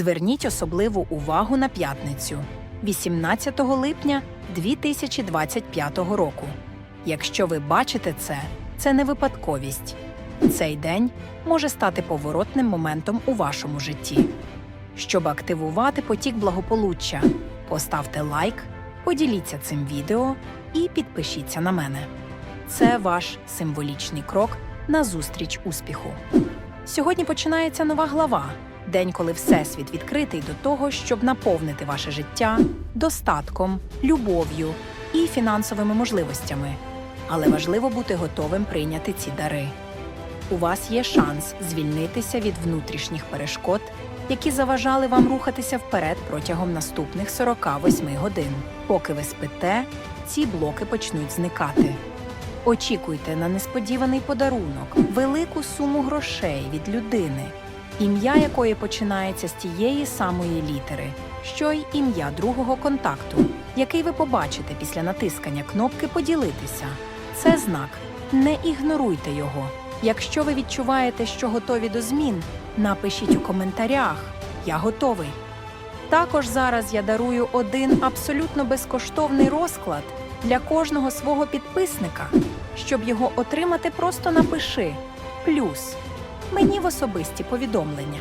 Зверніть особливу увагу на п'ятницю, 18 липня 2025 року. Якщо ви бачите це, це не випадковість. Цей день може стати поворотним моментом у вашому житті. Щоб активувати потік благополуччя, поставте лайк, поділіться цим відео і підпишіться на мене. Це ваш символічний крок на зустріч успіху. Сьогодні починається нова глава, день, коли Всесвіт відкритий до того, щоб наповнити ваше життя достатком, любов'ю і фінансовими можливостями. Але важливо бути готовим прийняти ці дари. У вас є шанс звільнитися від внутрішніх перешкод, які заважали вам рухатися вперед протягом наступних 48 годин. Поки ви спите, ці блоки почнуть зникати. Очікуйте на несподіваний подарунок, велику суму грошей від людини, ім'я якої починається з тієї самої літери, що й ім'я другого контакту, який ви побачите після натискання кнопки Поділитися. Це знак. Не ігноруйте його. Якщо ви відчуваєте, що готові до змін, напишіть у коментарях Я готовий. Також зараз я дарую один абсолютно безкоштовний розклад для кожного свого підписника. Щоб його отримати, просто напиши плюс мені в особисті повідомлення.